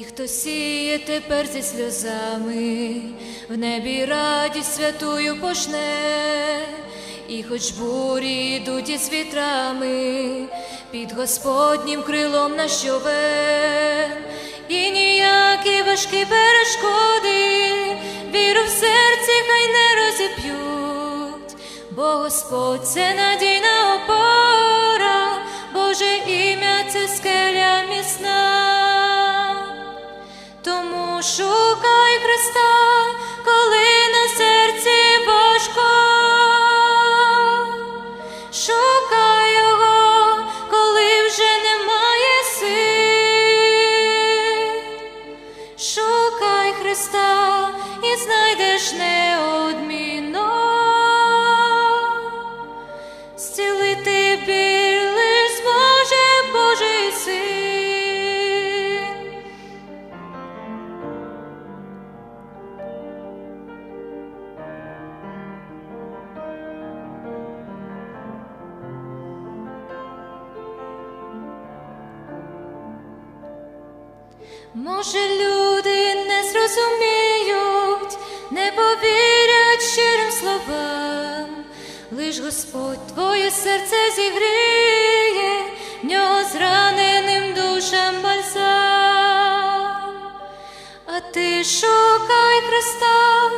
І хто сіє тепер зі сльозами, в небі радість святую пошне, і хоч бурі йдуть із вітрами, під Господнім крилом на щовен, і ніякі важкі перешкоди, віру в серці хай не розіп'ють, бо Господь це надійна опора, Тому шукай Христа, коли на серці важко. Шукай Його, коли вже немає сил. Шукай Христа Може, люди не зрозуміють, не повірять щирим словам, лиш Господь твоє серце зігріє, в нього зраненим душам бальзам. А ти шукай Христа,